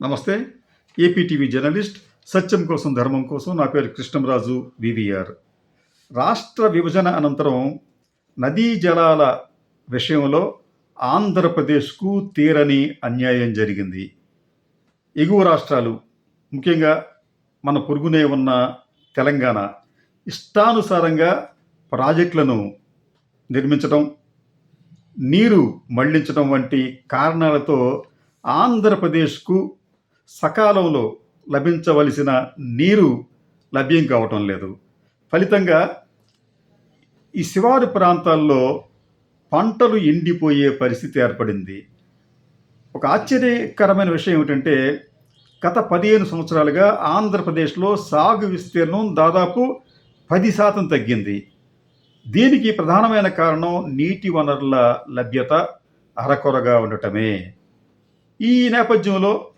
నమస్తే APTV journalist సత్యం కోసం ధర్మం కోసం నా పేరు కృష్ణంరాజు వివిఆర్ రాష్ట్ర విభజన అనంతరం నదీ జలాల విషయంలో ఆంధ్రప్రదేశ్కు తీరని అన్యాయం జరిగింది. ఎగువ రాష్ట్రాలు ముఖ్యంగా మన పొరుగునే ఉన్న తెలంగాణ ఇష్టానుసారంగా ప్రాజెక్టులను నిర్మించడం నీరు మళ్ళించడం వంటి కారణాలతో ఆంధ్రప్రదేశ్కు సకాలంలో లభించవలసిన నీరు లభ్యం కావటం లేదు. ఫలితంగా ఈ శివారు ప్రాంతాల్లో పంటలు ఎండిపోయే పరిస్థితి ఏర్పడింది. ఒక ఆశ్చర్యకరమైన విషయం ఏమిటంటే గత పదిహేను సంవత్సరాలుగా ఆంధ్రప్రదేశ్లో సాగు విస్తీర్ణం దాదాపు పది శాతం తగ్గింది. దీనికి ప్రధానమైన కారణం నీటి వనరుల లభ్యత అరకొరగా ఉండటమే. ఈ నేపథ్యంలో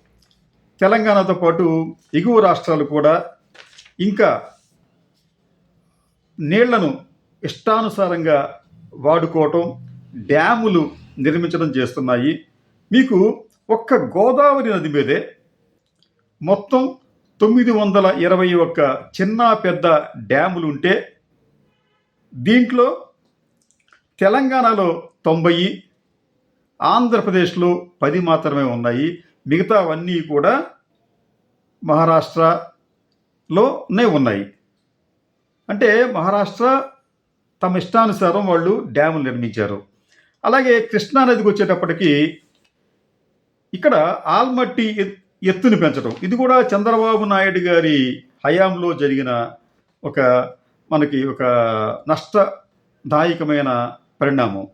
తెలంగాణతో పాటు ఎగువ రాష్ట్రాలు కూడా ఇంకా నీళ్ళను ఇష్టానుసారంగా వాడుకోవటం డ్యాములు నిర్మించడం చేస్తున్నాయి. మీకు ఒక్క గోదావరి నది మీదే మొత్తం తొమ్మిది వందల ఇరవై ఒక్క చిన్న పెద్ద డ్యాములు ఉంటే దీంట్లో తెలంగాణలో తొంభై ఆంధ్రప్రదేశ్లో పది మాత్రమే ఉన్నాయి. మిగతావన్నీ కూడా మహారాష్ట్రలోనే ఉన్నాయి. అంటే మహారాష్ట్ర తమ ఇష్టానుసారం వాళ్ళు డ్యాములు నిర్మించారు. అలాగే కృష్ణానదికి వచ్చేటప్పటికి ఇక్కడ ఆల్మట్టి ఎత్తుని పెంచడం. ఇది కూడా చంద్రబాబు నాయుడు గారి హయాంలో జరిగిన ఒక మనకి ఒక నష్టదాయకమైన పరిణామం.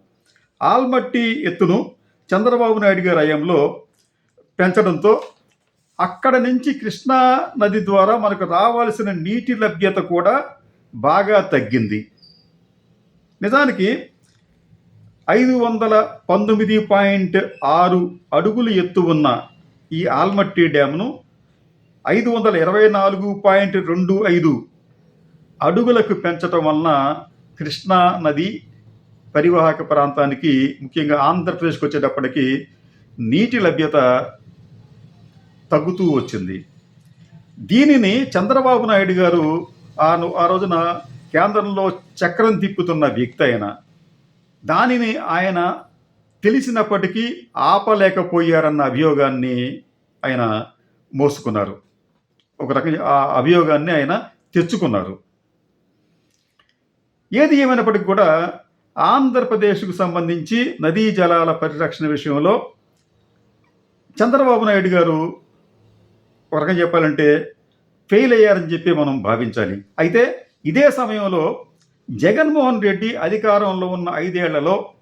ఆల్మట్టి ఎత్తును చంద్రబాబు నాయుడు గారి హయాంలో పెంచడంతో అక్కడ నుంచి కృష్ణా నది ద్వారా మనకు రావాల్సిన నీటి లభ్యత కూడా బాగా తగ్గింది. నిజానికి ఐదు వందల పంతొమ్మిది పాయింట్ ఆరు అడుగులు ఎత్తు ఉన్న ఈ ఆల్మట్టి డ్యామ్ను ఐదు వందల ఇరవై నాలుగు పాయింట్ రెండు ఐదు అడుగులకు పెంచటం వలన కృష్ణా నది పరివాహక ప్రాంతానికి ముఖ్యంగా ఆంధ్రప్రదేశ్కి వచ్చేటప్పటికి నీటి లభ్యత తగ్గుతూ వచ్చింది. దీనిని చంద్రబాబు నాయుడు గారు ఆ ఆ రోజున కేంద్రంలో చక్రం తిప్పుతున్న వ్యక్తి ఆయన. దానిని ఆయన తెలిసినప్పటికీ ఆపలేకపోయారన్న అభియోగాన్ని ఆయన మోసుకున్నారు. ఒక రకంగా ఆ అభియోగాన్ని ఆయన తెచ్చుకున్నారు. ఏది ఏమైనప్పటికీ కూడా ఆంధ్రప్రదేశ్కు సంబంధించి నదీ జలాల పరిరక్షణ విషయంలో చంద్రబాబు నాయుడు గారు ఒక చెప్పాలంటే ఫెయిల్ అయ్యారని చెప్పి మనం భావించాలి. అయితే ఇదే సమయంలో జగన్మోహన్ రెడ్డి అధికారంలో ఉన్న ఐదేళ్ళలో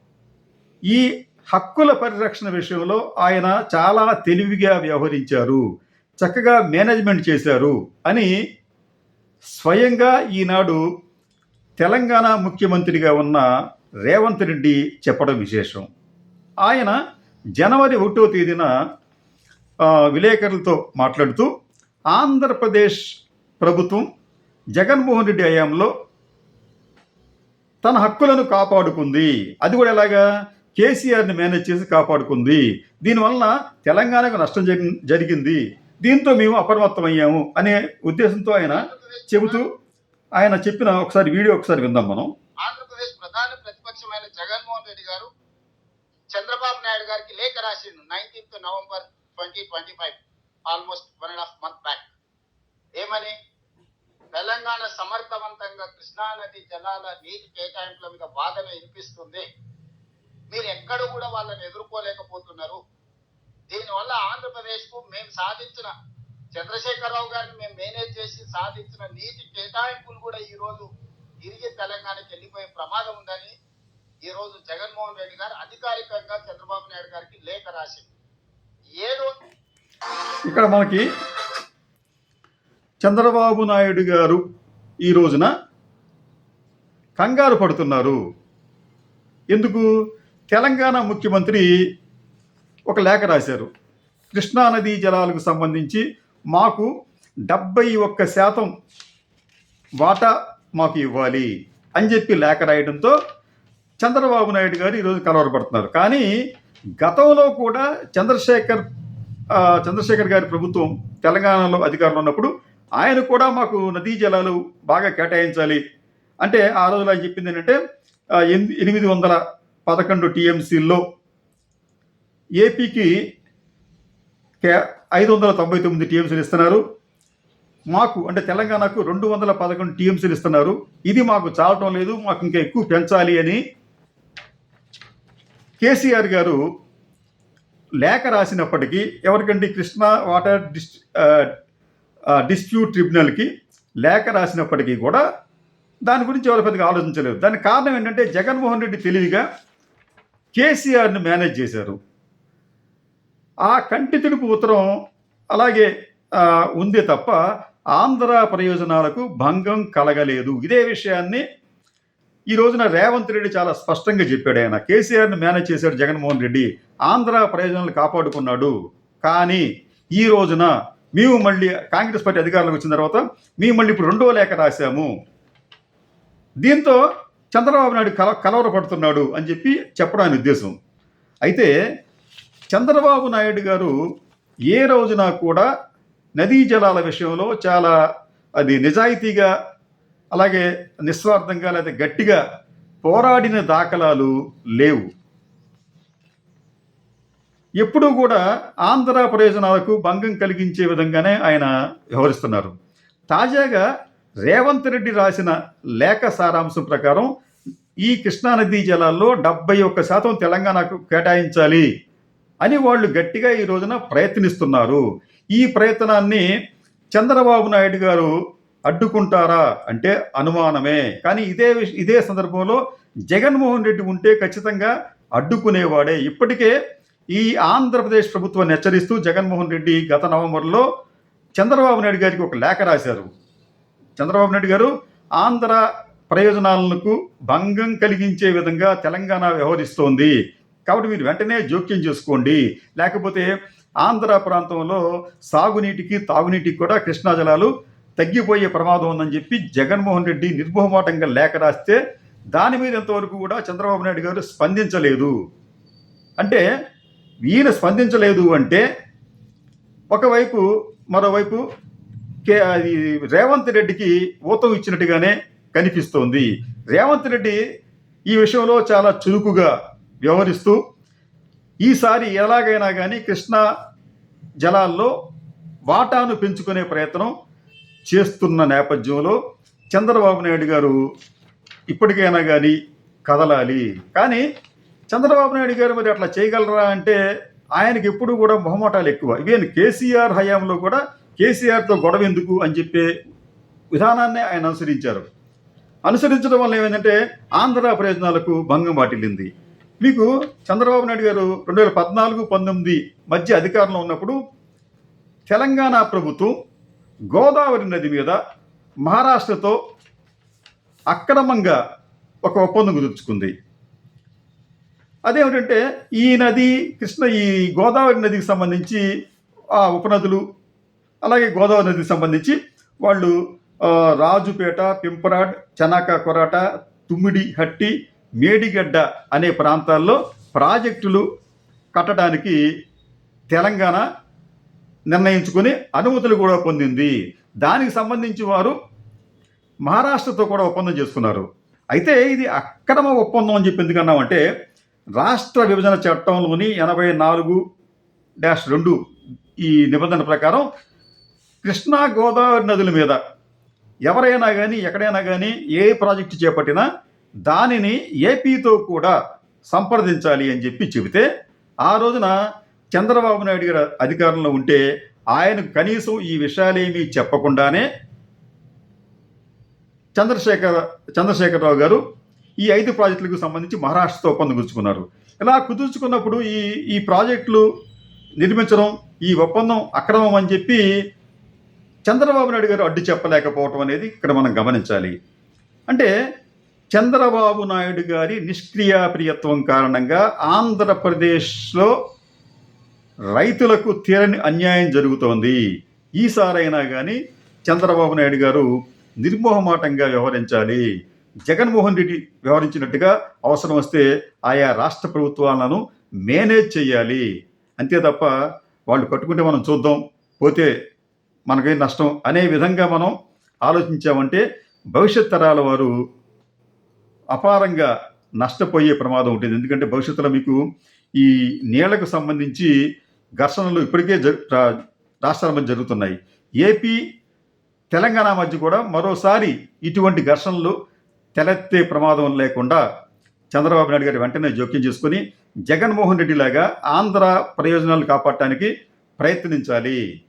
ఈ హక్కుల పరిరక్షణ విషయంలో ఆయన చాలా తెలివిగా వ్యవహరించారు. చక్కగా మేనేజ్మెంట్ చేశారు అని స్వయంగా ఈనాడు తెలంగాణ ముఖ్యమంత్రిగా ఉన్న రేవంత్ రెడ్డి చెప్పడం విశేషం. ఆయన జనవరి ఒకటో తేదీన విలేకరులతో మాట్లాడుతూ ఆంధ్రప్రదేశ్ ప్రభుత్వం జగన్మోహన్ రెడ్డి హయాంలో తన హక్కులను కాపాడుకుంది. అది కూడా ఎలాగా? కేసీఆర్ని మేనేజ్ చేసి కాపాడుకుంది. దీనివల్ల తెలంగాణకు నష్టం జరి- జరిగింది. దీంతో మేము అప్రమత్తమయ్యాము అనే ఉద్దేశంతో ఆయన చెబుతూ ఆయన చెప్పిన ఒకసారి వీడియో ఒకసారి విందాం మనం. ఆంధ్రప్రదేశ్ ప్రధాన ప్రతిపక్షమైన జగన్మోహన్ రెడ్డి గారు చంద్రబాబు నాయుడు గారికి లేఖ రాసిండు. Nineteenth November twenty twenty five. Almost one and half month back ఏమని? తెలంగాణ సమర్థవంతంగా కృష్ణా నది జలాల నీటి కేటాయింపుల మీద వాదన వినిపిస్తుంది. మీరు ఎక్కడ కూడా వాళ్ళని ఎదుర్కోలేకపోతున్నారు. దీనివల్ల ఆంధ్రప్రదేశ్కు మేము సాధించిన చంద్రశేఖరరావు గారిని మేము మేనేజ్ చేసి సాధించిన నీటి కేటాయింపులు కూడా ఈరోజు తిరిగి తెలంగాణకి వెళ్ళిపోయే ప్రమాదం ఉందని ఈ రోజు జగన్మోహన్ రెడ్డి గారు అధికారికంగా చంద్రబాబు నాయుడు గారికి లేఖ రాసింది. ఇక్కడ మనకి చంద్రబాబు నాయుడు గారు ఈ రోజున కంగారు పడుతున్నారు. ఎందుకు? తెలంగాణ ముఖ్యమంత్రి ఒక లేఖ రాశారు. కృష్ణానదీ జలాలకు సంబంధించి మాకు డెబ్బై ఒక్క శాతం వాటా మాకు ఇవ్వాలి అని చెప్పి లేఖ రాయడంతో చంద్రబాబు నాయుడు గారు ఈరోజు కలవరపడుతున్నారు. కానీ గతంలో కూడా చంద్రశేఖర్ చంద్రశేఖర్ గారి ప్రభుత్వం తెలంగాణలో అధికారంలో ఉన్నప్పుడు ఆయన కూడా మాకు నదీ జలాలు బాగా కేటాయించాలి. అంటే ఆ రోజులు ఆయన చెప్పింది ఏంటంటే ఎనిమిది ఎనిమిది వందల పదకొండు టీఎంసీల్లో ఏపీకి కే ఐదు వందల తొంభై తొమ్మిది టీఎంసీలు ఇస్తున్నారు. మాకు అంటే తెలంగాణకు రెండు వందల పదకొండు టీఎంసీలు ఇస్తున్నారు. ఇది మాకు చాలటం లేదు మాకు ఇంకా ఎక్కువ పెంచాలి అని కేసీఆర్ గారు లేఖ రాసినప్పటికీ ఎవరికంటే కృష్ణా వాటర్ డిస్ డిస్ప్యూట్ ట్రిబ్యునల్కి లేఖ రాసినప్పటికీ కూడా దాని గురించి ఎవరు పెద్దగా ఆలోచించలేదు. దానికి కారణం ఏంటంటే జగన్మోహన్ రెడ్డి తెలివిగా కేసీఆర్ని మేనేజ్ చేశారు. ఆ కంటి తుడుపు ఉత్తరం అలాగే ఉంది తప్ప ఆంధ్ర ప్రయోజనాలకు భంగం కలగలేదు. ఇదే విషయాన్ని ఈ రోజున రేవంత్ రెడ్డి చాలా స్పష్టంగా చెప్పాడు ఆయన. కేసీఆర్ని మేనేజ్ చేశాడు జగన్మోహన్ రెడ్డి. ఆంధ్ర ప్రయోజనాలు కాపాడుకున్నాడు. కానీ ఈ రోజున మేము మళ్ళీ కాంగ్రెస్ పార్టీ అధికారంలోకి వచ్చిన తర్వాత మేము మళ్ళీ ఇప్పుడు రెండో లేఖ రాశాము. దీంతో చంద్రబాబు నాయుడు కల కలవరపడుతున్నాడు అని చెప్పి చెప్పడం ఆయన ఉద్దేశం. అయితే చంద్రబాబు నాయుడు గారు ఏ రోజున కూడా నదీ జలాల విషయంలో చాలా అది నిజాయితీగా అలాగే నిస్వార్థంగా లేదా గట్టిగా పోరాడిన దాఖలాలు లేవు. ఎప్పుడూ కూడా ఆంధ్ర ప్రయోజనాలకు భంగం కలిగించే విధంగానే ఆయన వ్యవహరిస్తున్నారు. తాజాగా రేవంత్ రెడ్డి రాసిన లేఖ సారాంశం ప్రకారం ఈ కృష్ణానదీ జలాల్లో డెబ్బై ఒక్క శాతం తెలంగాణకు కేటాయించాలి అని వాళ్ళు గట్టిగా ఈ రోజున ప్రయత్నిస్తున్నారు. ఈ ప్రయత్నాన్ని చంద్రబాబు నాయుడు గారు అడ్డుకుంటారా అంటే అనుమానమే. కానీ ఇదే విష- ఇదే సందర్భంలో జగన్మోహన్ రెడ్డి ఉంటే ఖచ్చితంగా అడ్డుకునేవాడే. ఇప్పటికే ఈ ఆంధ్రప్రదేశ్ ప్రభుత్వాన్ని హెచ్చరిస్తూ జగన్మోహన్ రెడ్డి గత నవంబర్లో చంద్రబాబు నాయుడు గారికి ఒక లేఖ రాశారు. చంద్రబాబు నాయుడు గారు ఆంధ్ర ప్రయోజనాలకు భంగం కలిగించే విధంగా తెలంగాణ వ్యవహరిస్తోంది. కాబట్టి మీరు వెంటనే జోక్యం చేసుకోండి. లేకపోతే ఆంధ్ర ప్రాంతంలో సాగునీటికి తాగునీటికి కూడా కృష్ణా జలాలు తగ్గిపోయే ప్రమాదం ఉందని చెప్పి జగన్మోహన్ రెడ్డి నిర్మోహమాటంగా లేఖ రాస్తే దాని మీద ఇంతవరకు కూడా చంద్రబాబు నాయుడు గారు స్పందించలేదు. అంటే ఈయన స్పందించలేదు అంటే ఒకవైపు మరోవైపు కే అది రేవంత్ రెడ్డికి ఊతం ఇచ్చినట్టుగానే కనిపిస్తోంది. రేవంత్ రెడ్డి ఈ విషయంలో చాలా చురుకుగా వ్యవహరిస్తూ ఈసారి ఎలాగైనా కానీ కృష్ణా జలాల్లో వాటాను పెంచుకునే ప్రయత్నం చేస్తున్న నేపథ్యంలో చంద్రబాబు నాయుడు గారు ఇప్పటికైనా కానీ కదలాలి. కానీ చంద్రబాబు నాయుడు గారు మరి అట్లా చేయగలరా అంటే ఆయనకి ఎప్పుడు కూడా మొహమాటాలు ఎక్కువ. ఈవెన్ కేసీఆర్ హయాంలో కూడా కేసీఆర్తో గొడవ ఎందుకు అని చెప్పే విధానాన్ని ఆయన అనుసరించారు. అనుసరించడం వల్ల ఏమైందంటే ఆంధ్ర ప్రయోజనాలకు భంగం వాటిల్లింది. మీకు చంద్రబాబు నాయుడు గారు రెండు వేల పద్నాలుగు పంతొమ్మిది మధ్య అధికారంలో ఉన్నప్పుడు తెలంగాణ ప్రభుత్వం గోదావరి నది మీద మహారాష్ట్రతో అక్రమంగా ఒక ఒప్పందం కుదుర్చుకుంది. అదేమిటంటే ఈ నది కృష్ణ ఈ గోదావరి నదికి సంబంధించి ఆ ఉపనదులు అలాగే గోదావరి నదికి సంబంధించి వాళ్ళు రాజుపేట పింపరాడ్ చనాక కొరాట తుమ్మిడి హట్టి మేడిగడ్డ అనే ప్రాంతాల్లో ప్రాజెక్టులు కట్టడానికి తెలంగాణ నిర్ణయించుకుని అనుమతులు కూడా పొందింది. దానికి సంబంధించి వారు మహారాష్ట్రతో కూడా ఒప్పందం చేసుకున్నారు. అయితే ఇది అక్రమ ఒప్పందం అని చెప్పి ఎందుకన్నామంటే రాష్ట్ర విభజన చట్టంలోని ఎనభై నాలుగు డాష్ రెండు ఈ నిబంధన ప్రకారం కృష్ణా గోదావరి నదుల మీద ఎవరైనా కానీ ఎక్కడైనా కానీ ఏ ప్రాజెక్టు చేపట్టినా దానిని ఏపీతో కూడా సంప్రదించాలి అని చెప్పి చెబితే ఆ రోజున చంద్రబాబు నాయుడు గారు అధికారంలో ఉంటే ఆయన కనీసం ఈ విషయాలేమీ చెప్పకుండానే చంద్రశేఖర్ చంద్రశేఖరరావు గారు ఈ ఐదు ప్రాజెక్టులకు సంబంధించి మహారాష్ట్రతో ఒప్పందం కుదుర్చుకున్నారు ఇలా కుదుర్చుకున్నప్పుడు ఈ ఈ ప్రాజెక్టులు నిర్మించడం ఈ ఒప్పందం అక్రమం అని చెప్పి చంద్రబాబు నాయుడు గారు అడ్డు చెప్పలేకపోవటం అనేది ఇక్కడ మనం గమనించాలి. అంటే చంద్రబాబు నాయుడు గారి నిష్క్రియాప్రియత్వం కారణంగా ఆంధ్రప్రదేశ్లో రైతులకు తీరని అన్యాయం జరుగుతోంది. ఈసారైనా కానీ చంద్రబాబు నాయుడు గారు నిర్మోహమాటంగా వ్యవహరించాలి. జగన్మోహన్ రెడ్డి వ్యవహరించినట్టుగా అవసరం వస్తే ఆయా రాష్ట్ర ప్రభుత్వాలను మేనేజ్ చేయాలి. అంతే తప్ప వాళ్ళు కట్టుకుంటే మనం చూద్దాం పోతే మనకేం నష్టం అనే విధంగా మనం ఆలోచించామంటే భవిష్యత్ తరాల వారు అపారంగా నష్టపోయే ప్రమాదం ఉంటుంది. ఎందుకంటే భవిష్యత్తులో మీకు ఈ నీళ్ళకు సంబంధించి ఘర్షణలు ఇప్పటికే రాష్ట్రాల మధ్య జరుగుతున్నాయి. ఏపీ తెలంగాణ మధ్య కూడా మరోసారి ఇటువంటి ఘర్షణలు తెలెత్తే ప్రమాదం లేకుండా చంద్రబాబు నాయుడు గారు వెంటనే జోక్యం చేసుకుని జగన్మోహన్ రెడ్డి లాగా ఆంధ్ర ప్రయోజనాలు కాపాడటానికి ప్రయత్నించాలి.